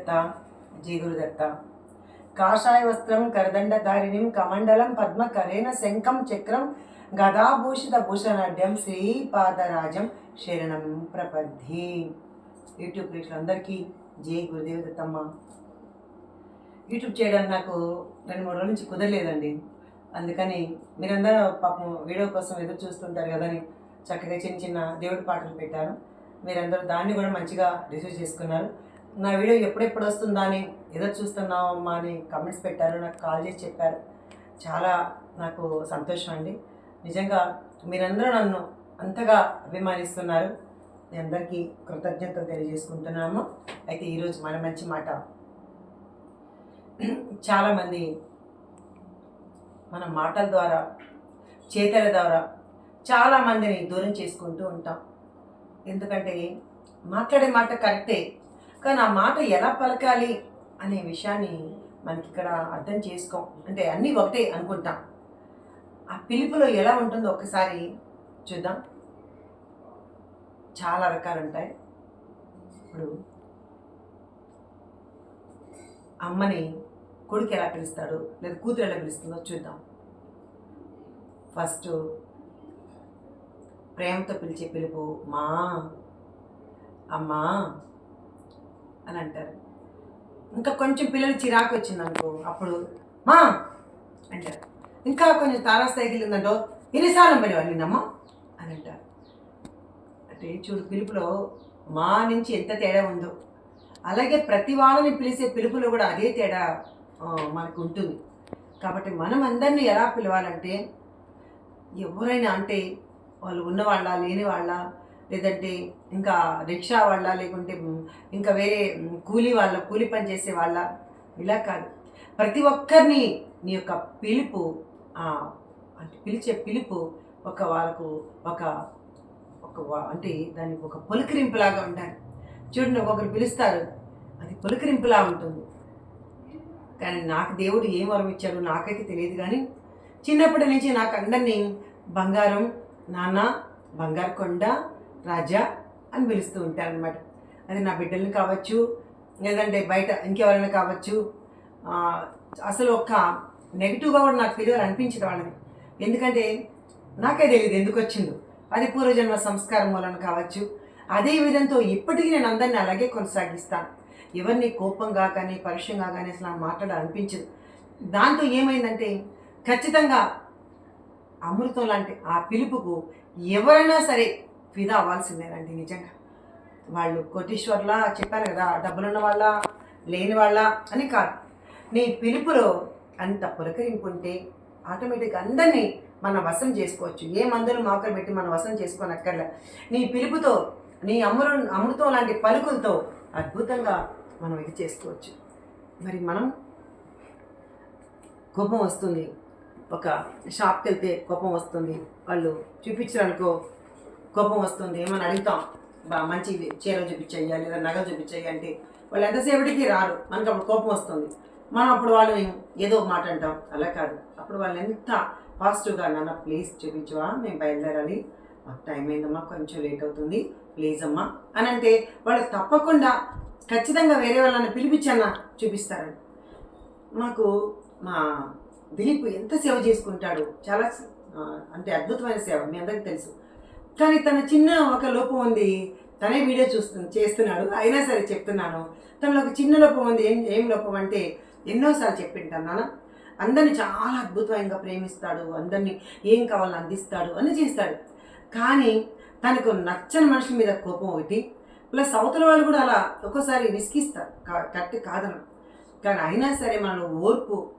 దత్త Gurudatta G Gurudatta కాషాయ వస్త్రం కరదండధారిణిం కమండలం పద్మ కరేణ శంఖం చక్రం గదాభూషిత భూషణాఢ్యం శ్రీపాదరాజం శరణం ప్రపద్ధి యూట్యూబ్ ప్రేక్షకులందరికీ జై గురుదేవ దత్తమ్మ. యూట్యూబ్ చేయడానికి నాకు రెండు మూడు రోజుల నుంచి కుదరలేదండి. అందుకని మీరందరూ పాపం వీడియో కోసం ఎదురు చూస్తుంటారు కదని చక్కగా చిన్న చిన్న దేవుడి పాటలు పెట్టాను మీరందరూ దాన్ని కూడా మంచిగా రిసీవ్ చేసుకున్నారు. నా వీడియో ఎప్పుడెప్పుడు వస్తుందా అని ఏదో చూస్తున్నామమ్మా అని కమెంట్స్ పెట్టారు నాకు కాల్ చేసి చెప్పారు. చాలా నాకు సంతోషం అండి. నిజంగా మీరందరూ నన్ను అంతగా అభిమానిస్తున్నారు. మీ అందరికీ కృతజ్ఞతలు తెలియజేసుకుంటున్నాము. అయితే ఈరోజు మన మంచి మాట. చాలామంది మన మాటల ద్వారా చేతల ద్వారా చాలామందిని దూరం చేసుకుంటూ ఉంటాం. ఎందుకంటే మాట్లాడే మాట కరెక్టే. కానీ ఆ మాట ఎలా పలకాలి అనే విషయాన్ని మనకి ఇక్కడ అర్థం చేసుకోం. అంటే అన్నీ ఒకటే అనుకుంటాం. ఆ పిలుపులో ఎలా ఉంటుందో ఒకసారి చూద్దాం. చాలా రకాలు ఉంటాయి ఇప్పుడు అమ్మని కొడుకు ఎలా పిలుస్తాడు? లేదా కూతురు ఎలా పిలుస్తుందో చూద్దాం. ఫస్ట్ ప్రేమతో పిలిచే పిలుపు మా అమ్మా అని అంటారు. ఇంకా కొంచెం పిల్లలు చిరాకు వచ్చిందనుకో అప్పుడు మా! అంటారు. ఇంకా కొంచెం తారాస్థాయికి ఉందంటో ఎన్నిసార్లు పడి వాళ్ళిందమ్మా అని అంటారు. అంటే చూడు పిలుపులో మా నుంచి ఎంత తేడా ఉందో. అలాగే ప్రతి వాళ్ళని పిలిచే పిలుపులో కూడా అదే తేడా మనకు ఉంటుంది. కాబట్టి మనం అందరినీ ఎలా పిలవాలంటే ఎవరైనా అంటే వాళ్ళు ఉన్నవాళ్ళ లేని వాళ్ళ లేదంటే ఇంకా రిక్షా వాళ్ళ లేకుంటే ఇంకా వేరే కూలీ వాళ్ళ కూలి పని చేసే వాళ్ళ ఇలా కాదు. ప్రతి ఒక్కరిని నీ యొక్క పిలుపు అంటే పిలిచే పిలుపు ఒక వాళ్ళకు ఒక ఒక వా- అంటే దానికి ఒక పులకరింపులాగా ఉండాలి. చూడండి ఒక్కొక్కరు పిలుస్తారు. అది పులకరింపులా ఉంటుంది. కానీ నాకు దేవుడు ఏం వరం ఇచ్చాడు నాకైతే తెలియదు కానీ చిన్నప్పటి నుంచి నాకు అందరినీ బంగారం నాన్న బంగారు కొండ రాజా అని పిలుస్తూ ఉంటాను అనమాట అది నా బిడ్డల్ని కావచ్చు లేదంటే బయట ఇంకెవరైనా కావచ్చు అసలు ఒక్క నెగిటివ్గా కూడా నాకు ఫీలియర్ అనిపించదు వాళ్ళని. ఎందుకంటే నాకే తెలియదు ఎందుకు వచ్చిందో. అది పూర్వజన్మ సంస్కారం వలన కావచ్చు. అదే విధంతో ఇప్పటికీ నేను అందరిని అలాగే కొనసాగిస్తాను. ఎవరిని కోపంగా కానీ పరుషంగా కానీ అసలు నాకు మాట్లాడాలనిపించదు దాంతో ఏమైందంటే ఖచ్చితంగా అమృతం లాంటి ఆ పిలుపుకు ఎవరైనా సరే ఫిదా అవ్వాల్సిందేనండి నిజంగా. వాళ్ళు కోటీశ్వర్లా చెప్పారు కదా డబ్బులున్న వాళ్ళ లేని వాళ్ళ అని కాదు. నీ పిలుపులో అంత పులకరింపు ఉంటే ఆటోమేటిక్గా అందరినీ మన వశం చేసుకోవచ్చు. ఏ మందులు మాకలు పెట్టి మన వశం చేసుకోనక్కర్లే. నీ పిలుపుతో నీ అమృ అమృతం లాంటి పలుకులతో అద్భుతంగా మనం ఇది చేసుకోవచ్చు. మరి మనం కోపం వస్తుంది. ఒక షాప్కి వెళ్తే కోపం వస్తుంది. వాళ్ళు చూపించారనుకో కోపం వస్తుంది. ఏమని అడుగుతాం? బా మంచి చీర చూపించాయ్యా లేదా నగలు చూపించాయ్యా అంటే వాళ్ళు ఎంతసేపటికి రారు. మనకు అప్పుడు కోపం వస్తుంది. మనం అప్పుడు వాళ్ళని ఏదో మాట అంటాం. అలా కాదు. అప్పుడు వాళ్ళు ఎంత పాజిటివ్గా నాన్న ప్లీజ్ చూపించవా? మేము బయలుదేరాలి. మాకు టైం అయిందమ్మా కొంచెం లేట్ అవుతుంది. ప్లీజ్ అమ్మా. అని అంటే వాళ్ళు తప్పకుండా ఖచ్చితంగా వేరే వాళ్ళని పిలిపించన్నా చూపిస్తారని. మాకు మా దిలీప్ ఎంత సేవ చేసుకుంటాడు? చాలా అంటే అద్భుతమైన సేవ. మీ అందరికీ తెలుసు. కానీ తన చిన్న ఒక లోపం ఉంది. తనే వీడియో చూస్తు చేస్తున్నాడు. అయినా సరే చెప్తున్నాను. తనలో ఒక చిన్న లోపం ఉంది. ఏం ఏం లోపం అంటే ఎన్నోసార్లు చెప్పింటాను నాన్న. అందరిని చాలా అద్భుతంగా ప్రేమిస్తాడు. అందరినీ ఏం కావాలని అందిస్తాడు అని చేస్తాడు. కానీ తనకు నచ్చని మనిషి మీద కోపం ఒకటి ప్లస్ అవతల వాళ్ళు కూడా అలా ఒక్కోసారి విసిగిస్తారు. కా- కరెక్ట్ కాదను కానీ అయినా సరే మనం ఓర్పు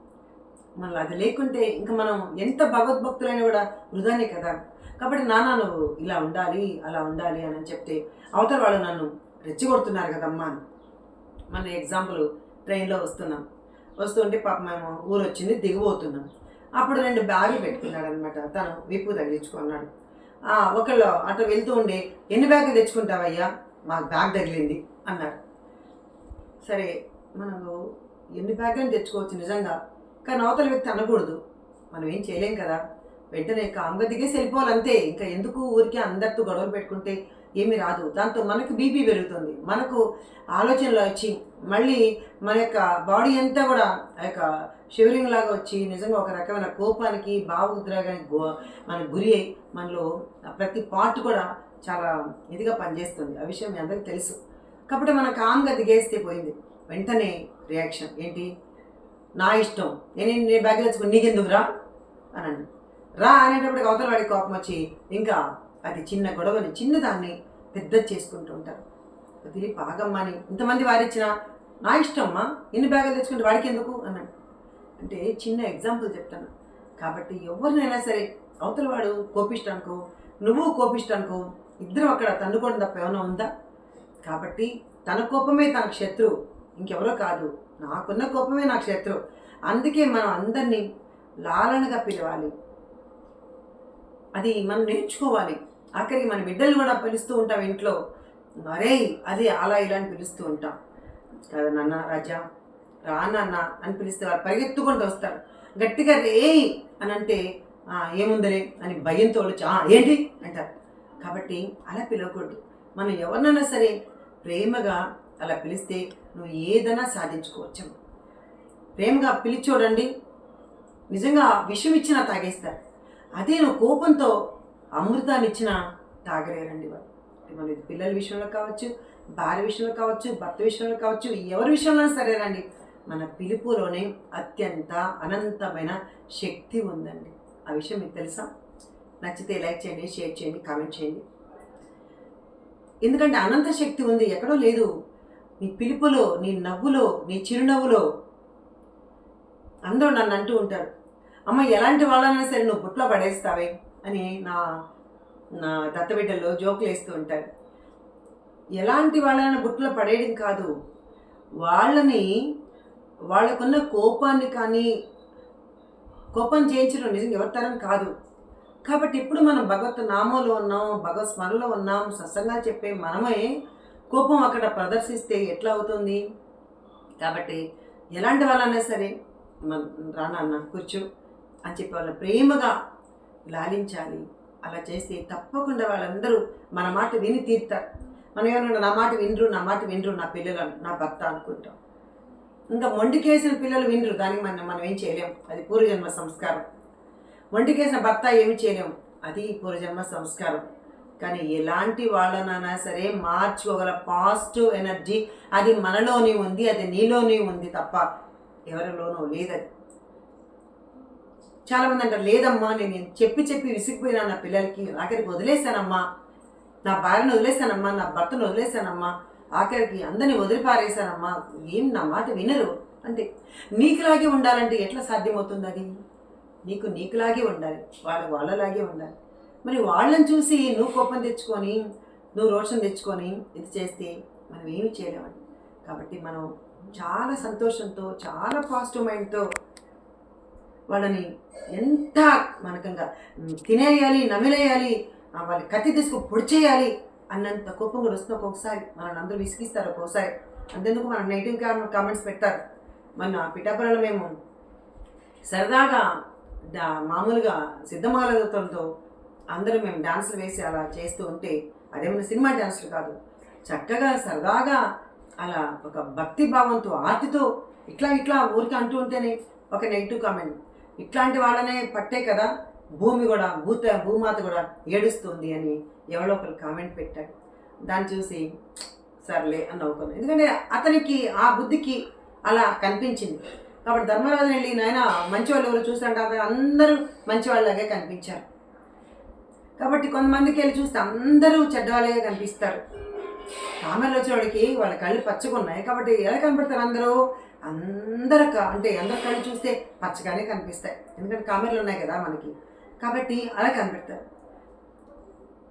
మళ్ళీ అది లేకుంటే ఇంకా మనం ఎంత భగవద్భక్తులైనా కూడా వృధానే కదా. కాబట్టి నాన్న నువ్వు ఇలా ఉండాలి అలా ఉండాలి అని చెప్తే అవతల వాళ్ళు నన్ను రెచ్చగొడుతున్నారు కదమ్మా అని. మన ఎగ్జాంపుల్ ట్రైన్లో వస్తున్నాం. వస్తుంటే పాప మేము ఊరు వచ్చింది దిగిపోతున్నాం. అప్పుడు రెండు బ్యాగులు పెట్టుకున్నాడు అనమాట తను విప్పు తగిలించుకున్నాడు. ఒకళ్ళు అటు వెళ్తూ ఉండి ఎన్ని బ్యాగులు తెచ్చుకుంటావయ్యా? మాకు బ్యాగ్ తగిలింది అన్నారు. సరే మనకు ఎన్ని బ్యాగులు తెచ్చుకోవచ్చు నిజంగా? కానీ అవతల వ్యక్తి అనకూడదు. మనం ఏం చేయలేం కదా? వెంటనే కామ్గా దిగేసి వెళ్ళిపోవాలంతే. ఇంకా ఎందుకు ఊరికే అందరితో గొడవలు పెట్టుకుంటే ఏమీ రాదు. దాంతో మనకు బీపీ పెరుగుతుంది. మనకు ఆలోచనలు వచ్చి మళ్ళీ మన యొక్క బాడీ అంతా కూడా ఆ యొక్క షివరింగ్ లాగా వచ్చి నిజంగా ఒక రకమైన కోపానికి భావోద్రేగానికి గో మనకు గురి అయి మనలో ప్రతి పార్ట్ కూడా చాలా ఇదిగా పనిచేస్తుంది. ఆ విషయం మీ అందరికీ తెలుసు. కాబట్టి మన కామ్గా దిగేస్తే పోయింది. వెంటనే రియాక్షన్. ఏంటి? నా ఇష్టం. నేను నేను బ్యాగ్ తెచ్చుకుని నీకెందుకు రా అని రా అనేటప్పటికి అవతల వాడి కోపం వచ్చి ఇంకా అది చిన్న గొడవని చిన్నదాన్ని పెద్ద చేసుకుంటూ ఉంటారు. అది పాగమ్మని ఇంతమంది వారిచ్చిన నా ఇష్టమ్మా? ఎన్ని బ్యాగులు తెచ్చుకుంటే వాడికి ఎందుకు అన్నాడు అంటే చిన్న ఎగ్జాంపుల్ చెప్తాను. కాబట్టి ఎవరినైనా సరే అవతల వాడు కోపిష్టానికో నువ్వు కోపిష్టానికో ఇద్దరం అక్కడ తన్నుకోవడం తప్ప ఏమైనా ఉందా? కాబట్టి తన కోపమే తన శత్రువు. ఇంకెవరో కాదు. నాకున్న కోపమే నాకు శత్రువు అందుకే మనం అందరినీ లాలనగా పిలవాలి. అది మనం నేర్చుకోవాలి. ఆఖరికి మన బిడ్డలు కూడా పిలుస్తూ ఉంటాం ఇంట్లో. మరే అది అలా ఇలా అని పిలుస్తూ ఉంటాం. కదా నాన్న రాజా రా నాన్న అని పిలిస్తే వాళ్ళు పరిగెత్తుకుంటూ వస్తారు. గట్టిగా రేయ్ అని అంటే "ఆ, ఏముందరే అని భయంతో వచ్చి "ఆ, ఏంటి? అంటారు. కాబట్టి అలా పిలవకూడదు. మనం ఎవరినైనా సరే ప్రేమగా అలా పిలిస్తే నువ్వు ఏదైనా సాధించుకోవచ్చు. ప్రేమగా పిలిచి చూడండి నిజంగా విషం ఇచ్చినా తాగేస్తారు. అదే నువ్వు కోపంతో అమృతాన్ని ఇచ్చినా తాగలేరండి వాళ్ళు మనం ఇది పిల్లల విషయంలో కావచ్చు భార్య విషయంలో కావచ్చు భర్త విషయంలో కావచ్చు ఎవరి విషయంలో సరేనండి మన పిలుపులోనే అత్యంత అనంతమైన శక్తి ఉందండి. ఆ విషయం మీకు తెలుసా? నచ్చితే లైక్ చేయండి షేర్ చేయండి కామెంట్ చేయండి. ఎందుకంటే అనంత శక్తి ఉంది ఎక్కడో లేదు. నీ పిలుపులో నీ నవ్వులో నీ చిరునవ్వులో అందరూ నన్ను అంటూ ఉంటారు. అమ్మ ఎలాంటి వాళ్ళైనా సరే నువ్వు బుట్లో పడేస్తావే అని నా నా దత్తబిడ్డల్లో జోకులు వేస్తూ ఉంటారు. ఎలాంటి వాళ్ళైనా బుట్లో పడేయడం కాదు. వాళ్ళని వాళ్ళకున్న కోపాన్ని కానీ కోపం చేయించడం నిజంగా ఎవరితరం కాదు. కాబట్టి ఇప్పుడు మనం భగవత్ నామంలో ఉన్నాం భగవత్ స్మరణలో ఉన్నాం సత్సంగాలు చెప్పే మనమే కోపం అక్కడ ప్రదర్శిస్తే ఎట్లా అవుతుంది? కాబట్టి ఎలాంటి వాళ్ళైనా సరే మన రానన్న కూర్చో అని చెప్పి వాళ్ళ ప్రేమగా లాలించాలి. అలా చేస్తే తప్పకుండా వాళ్ళందరూ మన మాట విని తీరుతారు. మనం ఏమన్నా నా మాట వినరు నా మాట వినరు నా పిల్లలు నా భర్త అనుకుంటాం. ఇంకా మొండికేసిన పిల్లలు వినరు దానికి మనం మనం ఏం చేయలేం. అది పూర్వజన్మ సంస్కారం. మొండికేసిన భర్త ఏమి చేయలేం. అది పూర్వజన్మ సంస్కారం. కానీ ఎలాంటి వాళ్ళనైనా సరే మార్చుకోగల పాజిటివ్ ఎనర్జీ అది మనలోనే ఉంది అది నీలోనే ఉంది తప్ప ఎవరిలోనూ లేదని చాలామంది అంటారు లేదమ్మా నేను చెప్పి చెప్పి విసిగిపోయినా నా పిల్లలకి ఆఖరికి వదిలేశానమ్మా నా భార్యను వదిలేశానమ్మా నా భర్తను వదిలేశానమ్మా ఆఖరికి అందరిని వదిలిపారేశానమ్మా ఏం నా మాట వినరు. అంటే నీకులాగే ఉండాలంటే ఎట్లా సాధ్యమవుతుంది అది? నీకు నీకులాగే ఉండాలి వాళ్ళ వాళ్ళలాగే ఉండాలి. మరి వాళ్ళని చూసి నువ్వు కోపం తెచ్చుకొని నువ్వు రోషన్ తెచ్చుకొని ఇది చేస్తే మనం ఏమి చేయలేమండి. కాబట్టి మనం చాలా సంతోషంతో చాలా పాజిటివ్ మైండ్తో వాళ్ళని ఎంత మనకంగా తినేయాలి నమిలేయాలి వాళ్ళని కత్తి తీసుకు పొడిచేయాలి అన్నంత కోపం కూడా వస్తుంది. ఒక్కొక్కసారి మనల్ని అందరూ విసిగిస్తారు ఒక్కొక్కసారి. అంతెందుకు మన నెగిటివ్ కామెంట్స్ పెడతారు. మన పిఠాపురంలో మేము సరదాగా మామూలుగా సిద్ధమాలతో అందరూ మేము డాన్సులు వేసి అలా చేస్తూ ఉంటే అదేమైనా సినిమా డాన్సులు కాదు. చక్కగా సరదాగా అలా ఒక భక్తి భావంతో ఆర్తితో ఇట్లా ఇట్లా ఊరికి అంటూ ఉంటేనే ఒక నెగిటివ్ కామెంట్. ఇట్లాంటి వాళ్ళనే పట్టే కదా భూమి కూడా భూత భూమాత కూడా ఏడుస్తుంది అని ఎవరో ఒకరు కామెంట్ పెట్టాడు దాన్ని చూసి సర్లే అని నవ్వుకున్నాను ఎందుకంటే అతనికి ఆ బుద్ధికి అలా కనిపించింది. కాబట్టి ధర్మరాజుని వెళ్ళి నాయన మంచి వాళ్ళు ఎవరు చూసారంటే అందరూ మంచి వాళ్ళలాగే కనిపించారు. కాబట్టి కొంతమందికి వెళ్ళి చూస్తే అందరూ చెడ్డవాళ్ళే కనిపిస్తారు. కామెరలు వచ్చేవాడికి వాళ్ళ కళ్ళు పచ్చగున్నాయి. కాబట్టి ఎలా కనపడతారు అందరూ? అందరు అంటే అందరి కళ్ళు చూస్తే పచ్చగానే కనిపిస్తాయి. ఎందుకంటే కామెర్లు ఉన్నాయి కదా మనకి. కాబట్టి అలా కనిపెడతారు.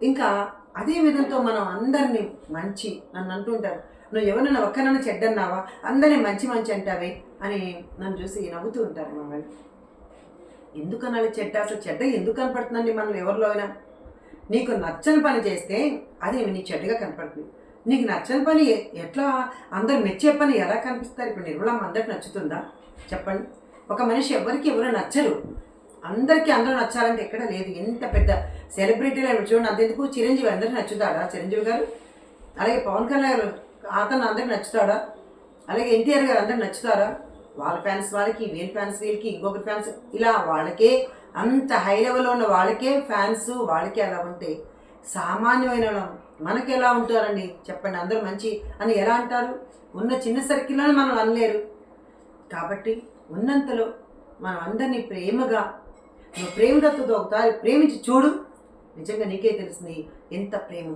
ఇంకా అదే విధంతో మనం అందరినీ మంచి నన్ను అంటుంటారు నువ్వు ఎవరైనా ఒక్కనన్నా చెడ్డన్నావా? అందరినీ మంచి మంచి అంటావే? అని నన్ను చూసి నవ్వుతూ ఉంటారు మమ్మల్ని ఎందుకన్నా చెడ్డ? అసలు చెడ్డ ఎందుకు కనపడుతుందండి మనం ఎవరిలో అయినా? నీకు నచ్చని పని చేస్తే అది నీ చెడ్డగా కనపడుతుంది. నీకు నచ్చని పని ఎట్లా? అందరు మెచ్చే పని ఎలా కనిపిస్తారు? ఇప్పుడు నిర్మలం అందరికి నచ్చుతుందా? చెప్పండి. ఒక మనిషి ఎవరికి ఎవరు నచ్చరు. అందరికీ అందరూ నచ్చాలంటే ఎక్కడ లేదు. ఎంత పెద్ద సెలబ్రిటీలు చూడండి అంతెందుకు? చిరంజీవి అందరికీ నచ్చుతాడా? చిరంజీవి గారు? అలాగే పవన్ కళ్యాణ్ గారు అతను అందరికి నచ్చుతాడా? అలాగే ఎన్టీఆర్ గారు అందరికి నచ్చుతారా? వాళ్ళ ఫ్యాన్స్ వాళ్ళకి వీళ్ళ ఫ్యాన్స్ వీళ్ళకి ఇంకొకరి ఫ్యాన్స్ ఇలా వాళ్ళకే అంత హై లెవెల్లో ఉన్న వాళ్ళకే ఫ్యాన్స్ వాళ్ళకే అలా ఉంటే సామాన్యమైన మనకి ఎలా ఉంటారండి? చెప్పండి. అందరూ మంచి అని ఎలా అంటారు? ఉన్న చిన్న సర్కిల్లోనే మనం అనలేరు. కాబట్టి ఉన్నంతలో మనం అందరినీ ప్రేమగా నువ్వు ప్రేమదత్తుతో ఒకసారి ప్రేమించి చూడు. నిజంగా నీకే తెలుస్తుంది ఎంత ప్రేమ.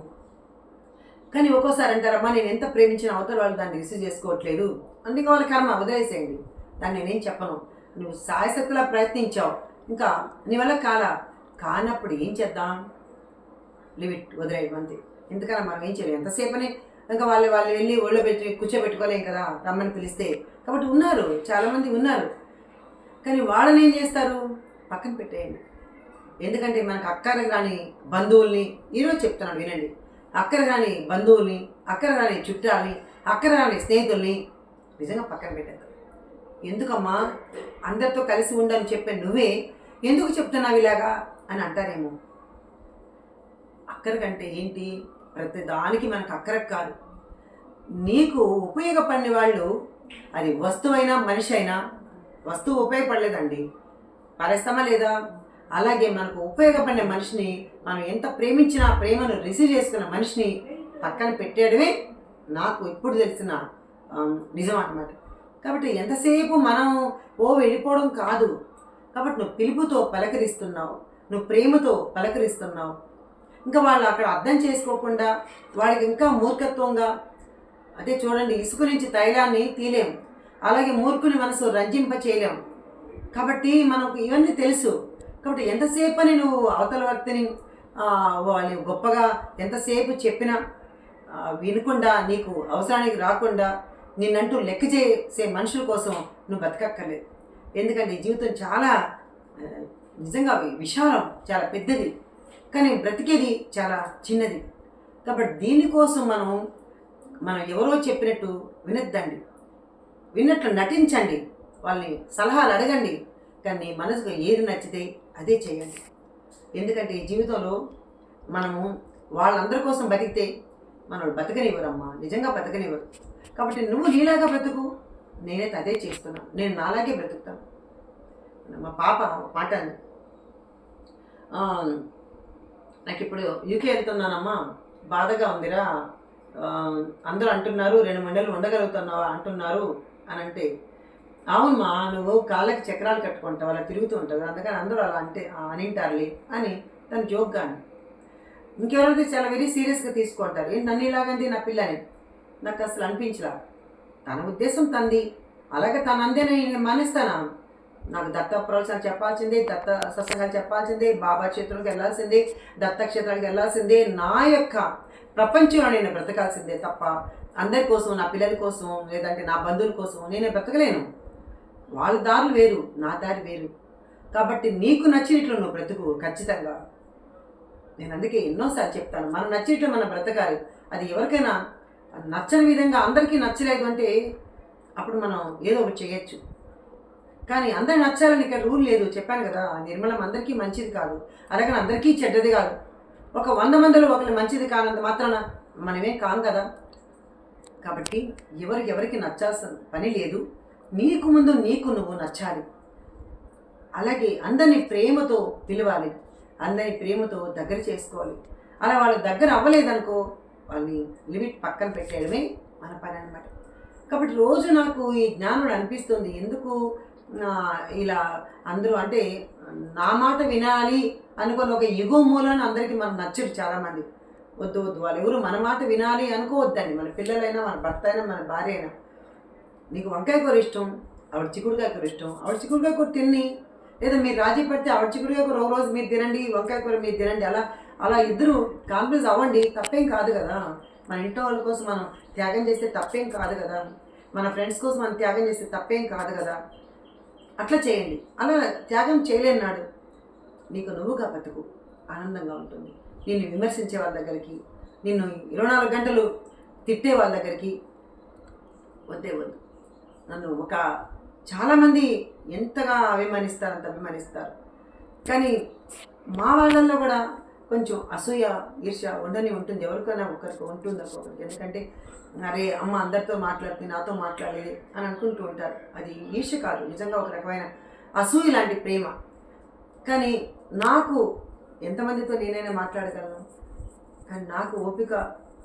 కానీ ఒక్కోసారి అంటారమ్మా నేను ఎంత ప్రేమించిన అవతల వాళ్ళు దాన్ని రిసీవ్ చేసుకోవట్లేదు. అందుకే వాళ్ళ కర్మ వదిలేసేయండి. దాన్ని నేనేం చెప్పను. నువ్వు సాయశక్తిలా ప్రయత్నించావు. ఇంకా నీ వల్ల కాలా. కానప్పుడు ఏం చేద్దాం? లిమిట్ వదిలేయడం అంతే. ఎందుకన్నా మనం ఏం చేయలేం. ఎంతసేపని ఇంకా వాళ్ళు వాళ్ళు వెళ్ళి ఒళ్ళో పెట్టి కూర్చోబెట్టుకోలేం కదా రమ్మని పిలిస్తే. కాబట్టి ఉన్నారు. చాలామంది ఉన్నారు. కానీ వాళ్ళని ఏం చేస్తారు? పక్కన పెట్టేయండి. ఎందుకంటే మనకు అక్కర రాని బంధువుల్ని ఈరోజు చెప్తున్నాను వినండి. అక్కర రాని బంధువుల్ని అక్కర రాని చుట్టాలని అక్కర రాని స్నేహితుల్ని నిజంగా పక్కన పెట్టేద్దాం. ఎందుకమ్మా? అందరితో కలిసి ఉండని చెప్పే నువ్వే ఎందుకు చెప్తున్నావు ఇలాగా? అని అంటారేమో. అక్కర కంటే ఏంటి? ప్రతి దానికి మనకు అక్కర కాదు. నీకు ఉపయోగపడిన వాళ్ళు అది వస్తువైనా మనిషి అయినా వస్తువు ఉపయోగపడలేదండి. పరేస్తామా లేదా? అలాగే మనకు ఉపయోగపడిన మనిషిని మనం ఎంత ప్రేమించినా ప్రేమను రిసీవ్ చేసుకున్న మనిషిని పక్కన పెట్టేయడమే నాకు ఇప్పుడు తెలిసిన నిజం అనమాట కాబట్టి ఎంతసేపు మనం ఓ వెళ్ళిపోవడం కాదు. కాబట్టి నువ్వు పిలుపుతో పలకరిస్తున్నావు నువ్వు ప్రేమతో పలకరిస్తున్నావు. ఇంకా వాళ్ళు అక్కడ అర్థం చేసుకోకుండా వాళ్ళకి ఇంకా మూర్ఖత్వంగా అదే చూడండి ఇసుక నుంచి తైలాన్ని తీలేం. అలాగే మూర్ఖుని మనసు రంజింప చేయలేం కాబట్టి మనకు ఇవన్నీ తెలుసు. కాబట్టి ఎంతసేపు అని నువ్వు అవతల వ్యక్తిని వాళ్ళని వాళ్ళు గొప్పగా ఎంతసేపు చెప్పినా వినకుండా నీకు అవసరానికి రాకుండా నిన్నంటూ లెక్క చేసే మనుషుల కోసం నువ్వు బతకక్కర్లేదు. ఎందుకంటే ఈ జీవితం చాలా నిజంగా విశాలం చాలా పెద్దది. కానీ బ్రతికేది చాలా చిన్నది. కాబట్టి దీనికోసం మనం మనం ఎవరో చెప్పినట్టు వినొద్దండి. విన్నట్లు నటించండి. వాళ్ళని సలహాలు అడగండి. కానీ మనసుకు ఏది నచ్చితే అదే చేయండి. ఎందుకంటే ఈ జీవితంలో మనము వాళ్ళందరి కోసం బతికితే మనం బతకనివ్వరమ్మా. నిజంగా బతకనివ్వరు. కాబట్టి నువ్వు నీలాగా బ్రతుకు. నేనైతే అదే చేస్తున్నాను. నేను నాలాగే బ్రతుకుతాను. మా పాప మాట నాకు ఇప్పుడు యూకే వెళ్తున్నానమ్మా. బాధగా ఉందిరా. అందరూ అంటున్నారు రెండు మండలు ఉండగలుగుతున్నావా? అంటున్నారు అని అంటే అవునమ్మా నువ్వు కాళ్ళకి చక్రాలు కట్టుకుంటావు అలా తిరుగుతూ ఉంటావు అందుకని అందరూ అలా అంటే అనింటారులే అని తను జోక్గా అని ఇంకెవరైతే చాలా వెరీ సీరియస్గా తీసుకుంటారు. నన్ను ఇలాగంది? నా పిల్లని. నాకు అసలు అనిపించలా. తన ఉద్దేశం తంది అలాగే తన అందే నేను మానేస్తానా? నాకు దత్త ప్రవచనాలు చెప్పాల్సిందే దత్త సత్సంగాలు చెప్పాల్సిందే బాబా క్షేత్రంకి వెళ్ళాల్సిందే దత్త క్షేత్రానికి వెళ్ళాల్సిందే. నా యొక్క ప్రపంచంలో నేను బ్రతకాల్సిందే తప్ప అందరి కోసం నా పిల్లల కోసం లేదంటే నా బంధువుల కోసం నేనే బ్రతకలేను. వాళ్ళ దారులు వేరు నా దారి వేరు. కాబట్టి నీకు నచ్చినట్లు నువ్వు బ్రతుకు ఖచ్చితంగా. నేను అందుకే ఎన్నోసార్లు చెప్తాను మనం నచ్చినట్లు మనం బ్రతకాలి. అది ఎవరికైనా నచ్చని విధంగా అందరికీ నచ్చలేదు అంటే అప్పుడు మనం ఏదో ఒకటి చేయొచ్చు. కానీ అందరు నచ్చాలని ఇక్కడ రూల్ లేదు. చెప్పాను కదా నిర్మలం అందరికీ మంచిది కాదు. అలాగే అందరికీ చెడ్డది కాదు. ఒక వంద మందిలో ఒకరి మంచిది కానంత మాత్రాన మనమే కాం కదా. కాబట్టి ఎవరికి ఎవరికి నచ్చాల్సిన పని లేదు. నీకు ముందు నీకు నువ్వు నచ్చాలి. అలాగే అందరినీ ప్రేమతో పిలవాలి. అందరినీ ప్రేమతో దగ్గర చేసుకోవాలి. అలా వాళ్ళ దగ్గర అవ్వలేదనుకో వాళ్ళని లిమిట్ పక్కన పెట్టేయడమే మన పని అనమాట కాబట్టి రోజు నాకు ఈ జ్ఞానం అనిపిస్తుంది ఎందుకు ఇలా అందరూ అంటే నా మాట వినాలి అనుకుని ఒక యుగం మూలన అందరికీ మనం నచ్చరు చాలామంది. వద్దు వద్దు వాళ్ళు ఎవరు మన మాట వినాలి అనుకోవద్దండి. మన పిల్లలైనా మన భర్త అయినా మన భార్య అయినా. నీకు వంకాయ కూర ఇష్టం ఆవిడ చిక్కుడుకాయ కూర ఇష్టం. ఆవిడ చిక్కుడుకాయ కూర తిని లేదా మీరు రాజీ పడితే ఆవిడ చిక్కుడుకాయ కూర ఒక రోజు మీరు తినండి వంకాయ కూర మీరు తినండి. అలా అలా ఇద్దరు కాంప్రమైజ్ అవ్వండి తప్పేం కాదు కదా. మన ఇంట్లో వాళ్ళ కోసం మనం త్యాగం చేస్తే తప్పేం కాదు కదా. మన ఫ్రెండ్స్ కోసం మనం త్యాగం చేస్తే తప్పేం కాదు కదా. అట్లా చేయండి. అలా త్యాగం చేయలేనాడు నీకు నువ్వుగా బతుకు. ఆనందంగా ఉంటుంది. నిన్ను విమర్శించే వాళ్ళ దగ్గరికి నిన్ను ఇరవై నాలుగు గంటలు తిట్టే వాళ్ళ దగ్గరికి వద్దే వద్దు. నన్ను ఒక చాలామంది ఎంతగా అభిమానిస్తారు అంత అభిమానిస్తారు. కానీ మా వాళ్ళల్లో కూడా కొంచెం అసూయ ఈర్ష ఉండని ఉంటుంది. ఎవరికైనా ఒకరికి ఉంటుంది ఒక్కొక్కరికి ఎందుకంటే అరే అమ్మ అందరితో మాట్లాడుతుంది నాతో మాట్లాడలేదు అని అనుకుంటూ ఉంటారు. అది ఈర్ష కాదు. నిజంగా ఒక రకమైన అసూయ లాంటి ప్రేమ. కానీ నాకు ఎంతమందితో నేనైనా మాట్లాడగలను? కానీ నాకు ఓపిక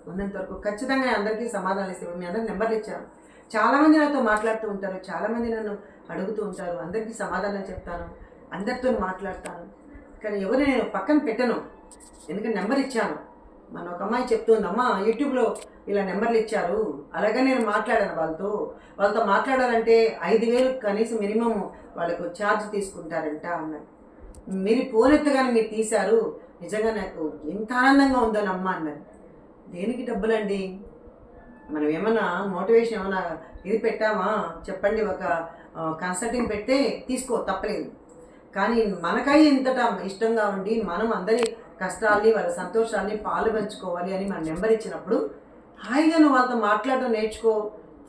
ఉన్నంత వరకు ఖచ్చితంగా అందరికీ సమాధానం ఇస్తాను మీ అందరికి నెంబర్లు ఇచ్చాను. చాలామంది నాతో మాట్లాడుతూ ఉంటారు. చాలామంది నన్ను అడుగుతూ ఉంటారు. అందరికీ సమాధానం చెప్తాను. అందరితో మాట్లాడతాను. కానీ ఎవరు నేను పక్కన పెట్టను. ఎందుకంటే నెంబర్ ఇచ్చాను. మన ఒక అమ్మాయి చెప్తుంది అమ్మా యూట్యూబ్లో ఇలా నెంబర్లు ఇచ్చారు. అలాగే నేను మాట్లాడాను వాళ్ళతో. వాళ్ళతో మాట్లాడాలంటే ఐదు వేలు కనీసం మినిమం వాళ్ళకు ఛార్జ్ తీసుకుంటారంట అన్నారు మీరు ఫోన్ ఎత్తగానే మీరు తీశారు. నిజంగా నాకు ఎంత ఆనందంగా ఉందో అమ్మ అన్నారు దేనికి డబ్బులండి? మనం ఏమన్నా మోటివేషన్ ఏమైనా ఇది పెట్టామా? చెప్పండి ఒక కన్సల్టింగ్ పెడితే తీసుకో తప్పలేదు. కానీ మనకై ఇంతటా ఇష్టంగా ఉండి మనం అందరి కష్టాల్ని వాళ్ళ సంతోషాల్ని పాలు పంచుకోవాలి అని మన నెంబర్ ఇచ్చినప్పుడు హాయిగా నువ్వు వాళ్ళతో మాట్లాడడం నేర్చుకో.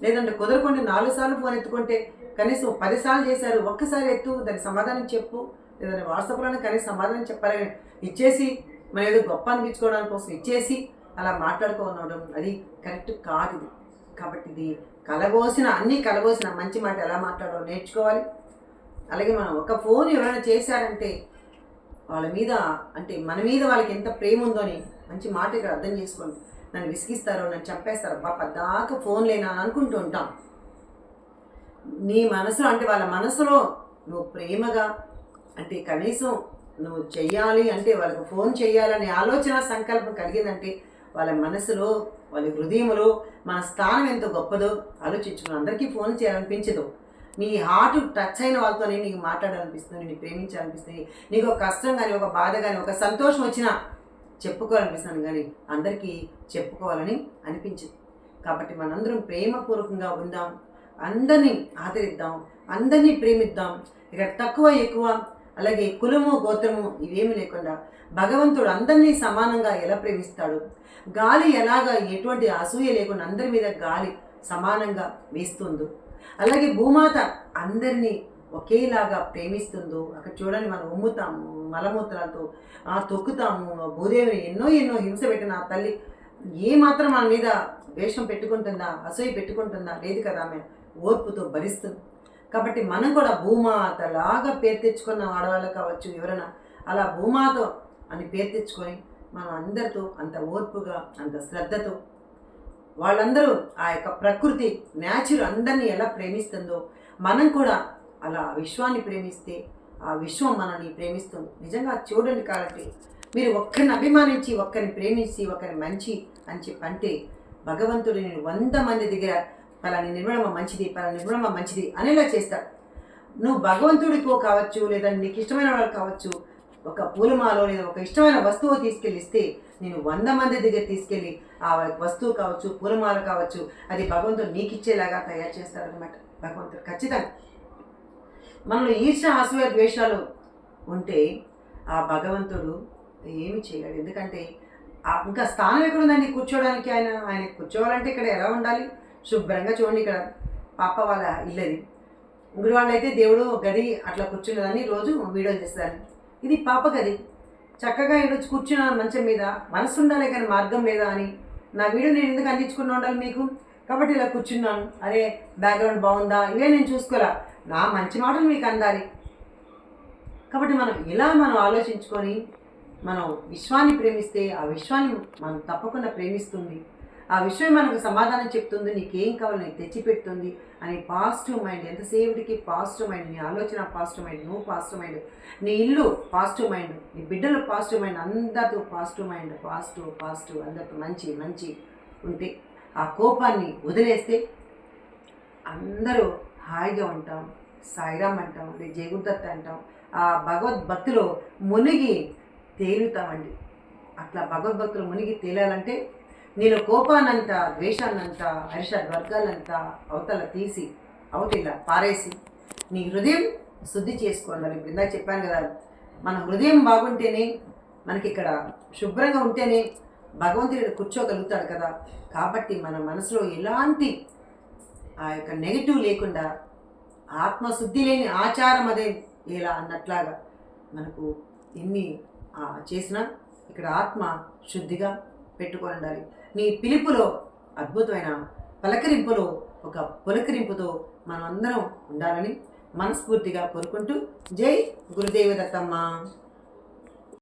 లేదంటే కుదరకుండా నాలుగు సార్లు ఫోన్ ఎత్తుకుంటే కనీసం పదిసార్లు చేశారు ఒక్కసారి ఎత్తు దానికి సమాధానం చెప్పు. లేదంటే వాట్సాప్లోనే కనీసం సమాధానం చెప్పాలని ఇచ్చేసి మనం ఏదో గొప్ప అనిపించుకోవడానికి కోసం ఇచ్చేసి అలా మాట్లాడుకోవడం అది కరెక్ట్ కాదు ఇది. కాబట్టి ఇది కలబోసిన అన్నీ కలబోసిన మంచి మాట ఎలా మాట్లాడాలో నేర్చుకోవాలి. అలాగే మనం ఒక ఫోన్ ఎవరైనా చేశారంటే వాళ్ళ మీద అంటే మన మీద వాళ్ళకి ఎంత ప్రేమ ఉందో అని మంచి మాట ఇక్కడ అర్థం చేసుకోండి. నన్ను విసిగిస్తారో నన్ను చంపేస్తారో బా పద్దాక ఫోన్ లేనా అని అనుకుంటూ ఉంటాం. నీ మనసులో అంటే వాళ్ళ మనసులో నువ్వు ప్రేమగా అంటే కనీసం నువ్వు చెయ్యాలి అంటే వాళ్ళకు ఫోన్ చేయాలనే ఆలోచన సంకల్పం కలిగిందంటే వాళ్ళ మనసులో వాళ్ళ హృదయంలో మన స్థానం ఎంత గొప్పదో ఆలోచించుకుని అందరికీ ఫోన్ చేయాలనిపించదు. నీ హార్ట్ టచ్ అయిన వాళ్ళతోనే నీకు మాట్లాడాలనిపిస్తుంది నీ ప్రేమించాలనిపిస్తుంది నీకు ఒక కష్టం కానీ ఒక బాధ కానీ ఒక సంతోషం వచ్చినా చెప్పుకోవాలనిపిస్తుంది కానీ అందరికీ చెప్పుకోవాలని అనిపించింది. కాబట్టి మనందరం ప్రేమపూర్వకంగా ఉందాం అందరినీ ఆదరిద్దాం అందరినీ ప్రేమిద్దాం. ఇక్కడ తక్కువ ఎక్కువ అలాగే కులము గోత్రము ఇవేమి లేకుండా భగవంతుడు అందరినీ సమానంగా ఎలా ప్రేమిస్తాడు? గాలి ఎలాగా ఎటువంటి అసూయ లేకుండా అందరి మీద గాలి సమానంగా వీస్తుందో అలాగే భూమాత అందరినీ ఒకేలాగా ప్రేమిస్తుందో అక్కడ చూడండి మనం ఉమ్ముతాము మలమూత్రాలతో ఆ తొక్కుతాము భూదేవిని ఎన్నో ఎన్నో హింస పెట్టిన ఆ తల్లి ఏ మాత్రం మన మీద వేషం పెట్టుకుంటుందా అసూయ పెట్టుకుంటుందా లేదు కదా ఆమె. ఓర్పుతో భరిస్తుంది. కాబట్టి మనం కూడా భూమాతలాగా పేరు తెచ్చుకున్న ఆడవాళ్ళు కావచ్చు ఎవరైనా అలా భూమాత అని పేరు తెచ్చుకొని మనం అందరితో అంత ఓర్పుగా అంత శ్రద్ధతో వాళ్ళందరూ ఆ యొక్క ప్రకృతి న్యాచురల్ అందరినీ ఎలా ప్రేమిస్తుందో మనం కూడా అలా విశ్వాన్ని ప్రేమిస్తే ఆ విశ్వం మనల్ని ప్రేమిస్తుంది. నిజంగా చూడండి కాబట్టి మీరు ఒక్కరిని అభిమానించి ఒక్కరిని ప్రేమించి ఒకరిని మంచి అని చెప్పి అంటే భగవంతుడు నేను వంద మంది దగ్గర పలాని నిర్మలమ మంచిది పలాని నిర్మలమ మంచిది అనేలా చేస్తాడు నువ్వు భగవంతుడికో కావచ్చు లేదా నీకు ఇష్టమైన వాళ్ళు కావచ్చు ఒక పూలమాలో లేదా ఒక ఇష్టమైన వస్తువు తీసుకెళ్ళిస్తే నేను వంద మంది దగ్గర తీసుకెళ్ళి ఆ వస్తువు కావచ్చు పూలమాల కావచ్చు అది భగవంతుడు నీకు ఇచ్చేలాగా తయారు చేస్తారనమాట భగవంతుడు. ఖచ్చితంగా. మనలో ఈర్ష అసూయ ద్వేషాలు ఉంటే ఆ భగవంతుడు ఏమి చేయలేడు ఎందుకంటే ఇంకా స్థానం ఎక్కడ ఉందండి? కూర్చోవడానికి ఆయన ఆయన కూర్చోవాలంటే ఇక్కడ ఎలా ఉండాలి? శుభ్రంగా చూడండి ఇక్కడ పాప వాళ్ళ ఇల్లది. ఇంకొక అయితే దేవుడు గది అట్లా కూర్చున్నదని రోజు వీడియో చేస్తారు ఇది పాప గది. చక్కగా ఈరోజు కూర్చున్నాను మంచం మీద. మనసు ఉండాలి కానీ మార్గం లేదా అని. నా వీడియో నేను ఎందుకు అందించుకుని ఉండాలి మీకు? కాబట్టి ఇలా కూర్చున్నాను. అరే బ్యాక్గ్రౌండ్ బాగుందా? ఇవే నేను చూసుకోలే నా మంచి మాటలు మీకు అందాలి. కాబట్టి మనం ఇలా మనం ఆలోచించుకొని మనం విశ్వాన్ని ప్రేమిస్తే ఆ విశ్వాన్ని మనం తప్పకుండా ప్రేమిస్తుంది. ఆ విషయం మనకు సమాధానం చెప్తుంది నీకేం కావాలో నీకు తెచ్చిపెడుతుంది అని పాజిటివ్ మైండ్ ఎంతసేపటికి పాజిటివ్ మైండ్ నీ ఆలోచన పాజిటివ్ మైండ్ నువ్వు పాజిటివ్ మైండ్ నీ ఇల్లు పాజిటివ్ మైండ్ నీ బిడ్డలు పాజిటివ్ మైండ్ అందరితో పాజిటివ్ మైండ్ పాజిటివ్ పాజిటివ్ అందరితో మంచి మంచి ఉంటే ఆ కోపాన్ని వదిలేస్తే అందరూ హాయిగా ఉంటాం సాయిరామ్ అంటాం లేదా జయగుర్దత్త అంటాం ఆ భగవద్భక్తిలో మునిగి తేలుతామండి. అట్లా భగవద్భక్తులు మునిగి తేలాలంటే నేను కోపానంత ద్వేషాన్నంత హర్ష వర్గాలంతా అవతల తీసి అవతల పారేసి నీ హృదయం శుద్ధి చేసుకోండి ఇప్పుడు ఇందాక చెప్పాను కదా. మన హృదయం బాగుంటేనే మనకి ఇక్కడ శుభ్రంగా ఉంటేనే భగవంతుడు కూర్చోగలుగుతాడు కదా. కాబట్టి మన మనసులో ఎలాంటి ఆ యొక్క నెగిటివ్ లేకుండా ఆత్మశుద్ధి లేని ఆచారం అదే ఇలా అన్నట్లాగా మనకు ఎన్ని చేసినా ఇక్కడ ఆత్మ శుద్ధిగా పెట్టుకొని ఉండాలి నీ పిలుపులో అద్భుతమైన పలకరింపులో ఒక పులకరింపుతో మనం అందరం ఉండాలని మనస్ఫూర్తిగా కోరుకుంటూ జై గురుదేవ దత్తమ్మ